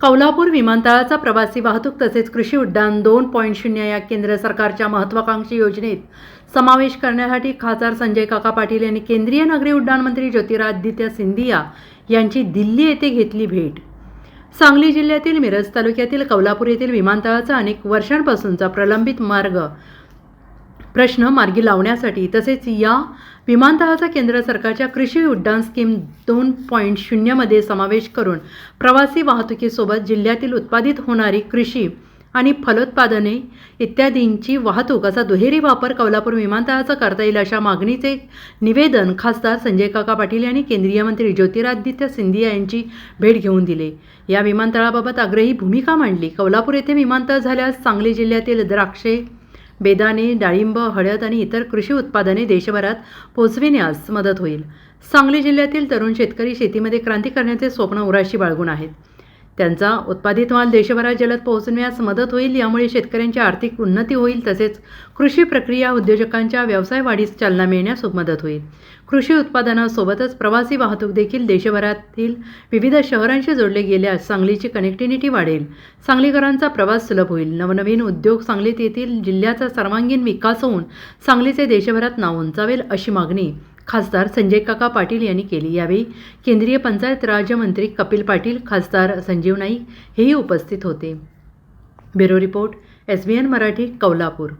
कौलापूर विमानतळाचा प्रवासी वाहतूक तसेच कृषी उड्डाण दोन पॉईंट शून्य या केंद्र सरकारच्या महत्त्वाकांक्षी योजनेत समावेश करण्यासाठी खासदार संजय काका पाटील यांनी केंद्रीय नागरी उड्डाण मंत्री ज्योतिरादित्य सिंधिया यांची दिल्ली येथे घेतली भेट. सांगली जिल्ह्यातील मिरज तालुक्यातील कौलापूर येथील विमानतळाचा अनेक वर्षांपासूनचा प्रलंबित मार्ग प्रश्न मार्गी लावण्यासाठी. तसेच या विमानतळाचा केंद्र सरकारच्या कृषी उड्डाण स्कीम दोन पॉईंट शून्यमध्ये समावेश करून प्रवासी वाहतुकीसोबत जिल्ह्यातील उत्पादित होणारी कृषी आणि फलोत्पादने इत्यादींची वाहतूक असा दुहेरी वापर कौलापूर विमानतळाचा करता येईल अशा मागणीचे निवेदन खासदार संजय काका पाटील यांनी केंद्रीय मंत्री ज्योतिरादित्य सिंधिया यांची भेट घेऊन दिले. या विमानतळाबाबत आग्रही भूमिका मांडली. कौलापूर येथे विमानतळ झाल्यास सांगली जिल्ह्यातील द्राक्षे बेदाणे डाळिंब हळद आणि इतर कृषी उत्पादने देशभरात पोचविण्यास मदत होईल. सांगली जिल्ह्यातील तरुण शेतकरी शेतीमध्ये क्रांती करण्याचे स्वप्न उराशी बाळगून आहेत. त्यांचा उत्पादित माल देशभरात जलद पोहोचण्यास मदत होईल यामुळे शेतकऱ्यांची आर्थिक उन्नती होईल तसेच कृषी प्रक्रिया उद्योजकांच्या व्यवसाय वाढीस चालना मिळण्यास मदत होईल. कृषी उत्पादनासोबतच प्रवासी वाहतूक देखील देशभरातील विविध शहरांशी जोडले गेल्यास सांगलीची कनेक्टिव्हिटी वाढेल. सांगलीकरांचा प्रवास सुलभ होईल. नवनवीन उद्योग सांगलीत येथील जिल्ह्याचा सर्वांगीण विकास होऊन सांगलीचे देशभरात नाव उंचावेल अशी मागणी खासदार संजय काका पाटील यांनी केली. यावेळी केंद्रीय पंचायत राज्यमंत्री कपिल पाटील खासदार संजीव नाईक हेही उपस्थित होते. Bureau report S B N Marathi Kolhapur.